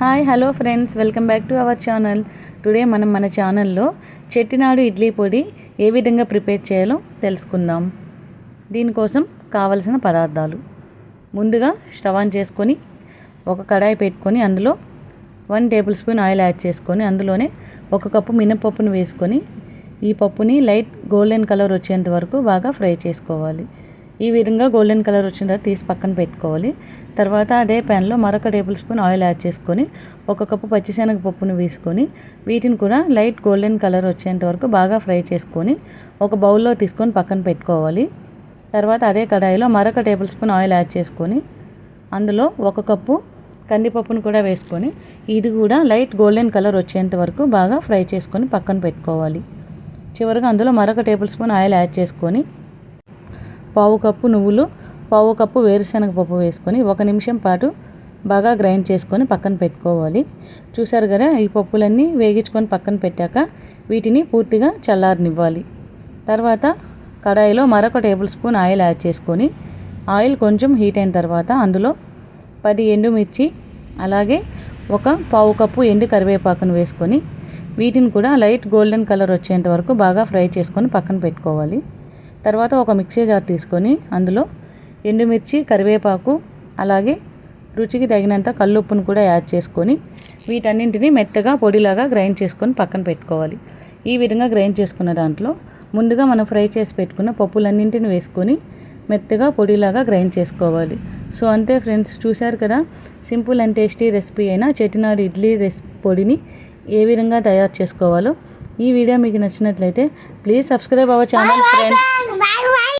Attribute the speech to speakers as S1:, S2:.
S1: Hi hello friends. Welcome back to our channel. Today మనం మన ఛానల్లో చెట్టినాడు ఇడ్లీ పొడి ఏ విధంగా ప్రిపేర్ చేయాలో తెలుసుకుందాం. దీనికోసం కావలసిన పదార్థాలు. ముందుగా స్టవ్ ఆన్ చేసుకొని ఒక కడాయి పెట్టుకొని అందులో one tablespoon oil add చేసుకొని అందులోనే ఒక కప్పు మినపప్పును వేసుకొని ఈ పప్పుని లైట్ గోల్డెన్ కలర్ వచ్చేంత వరకు బాగా ఫ్రై చేసుకోవాలి. ఈ విధంగా గోల్డెన్ కలర్ వచ్చిన తర్వాత తీసి పక్కన పెట్టుకోవాలి. తర్వాత అదే ప్యాన్లో మరొక టేబుల్ స్పూన్ ఆయిల్ యాడ్ చేసుకొని ఒక కప్పు పచ్చిశనగ పప్పును వేసుకొని వీటిని కూడా లైట్ గోల్డెన్ కలర్ వచ్చేంత వరకు బాగా ఫ్రై చేసుకొని ఒక బౌల్లో తీసుకొని పక్కన పెట్టుకోవాలి. తర్వాత అదే కడాయిలో మరొక టేబుల్ స్పూన్ ఆయిల్ యాడ్ చేసుకొని అందులో ఒక కప్పు కందిపప్పును కూడా వేసుకొని ఇది కూడా లైట్ గోల్డెన్ కలర్ వచ్చేంత వరకు బాగా ఫ్రై చేసుకొని పక్కన పెట్టుకోవాలి. చివరిగా అందులో మరొక టేబుల్ స్పూన్ ఆయిల్ యాడ్ చేసుకొని పావు కప్పు నువ్వులు పావు కప్పు వేరుశనగ పప్పు వేసుకొని ఒక నిమిషం పాటు బాగా గ్రైండ్ చేసుకొని పక్కన పెట్టుకోవాలి. చూసారు కదా ఈ పప్పులన్నీ వేగించుకొని పక్కన పెట్టాక వీటిని పూర్తిగా చల్లారనివ్వాలి. తర్వాత కడాయిలో మరొక టేబుల్ స్పూన్ ఆయిల్ యాడ్ చేసుకొని ఆయిల్ కొంచెం హీట్ అయిన తర్వాత అందులో పది ఎండుమిర్చి అలాగే ఒక పావు కప్పు ఎండు కరివేపాకును వేసుకొని వీటిని కూడా లైట్ గోల్డెన్ కలర్ వచ్చేంత వరకు బాగా ఫ్రై చేసుకొని పక్కన పెట్టుకోవాలి. తర్వాత ఒక మిక్సీ జార్ తీసుకొని అందులో ఎండుమిర్చి కరివేపాకు అలాగే రుచికి తగినంత కల్లుప్పును కూడా యాడ్ చేసుకొని వీటన్నింటిని మెత్తగా పొడిలాగా గ్రైండ్ చేసుకొని పక్కన పెట్టుకోవాలి. ఈ విధంగా గ్రైండ్ చేసుకున్న దాంట్లో ముందుగా మనం ఫ్రై చేసి పెట్టుకున్న పప్పులన్నింటిని వేసుకొని మెత్తగా పొడిలాగా గ్రైండ్ చేసుకోవాలి. సో అంతే ఫ్రెండ్స్. చూశారు కదా? సింపుల్ అండ్ టేస్టీ రెసిపీ అయిన చెట్టినాడు ఇడ్లీ రెసిపీ పొడిని ఏ విధంగా తయారు చేసుకోవాలో ఈ వీడియో మీకు నచ్చినట్లయితే please subscribe our channel friends.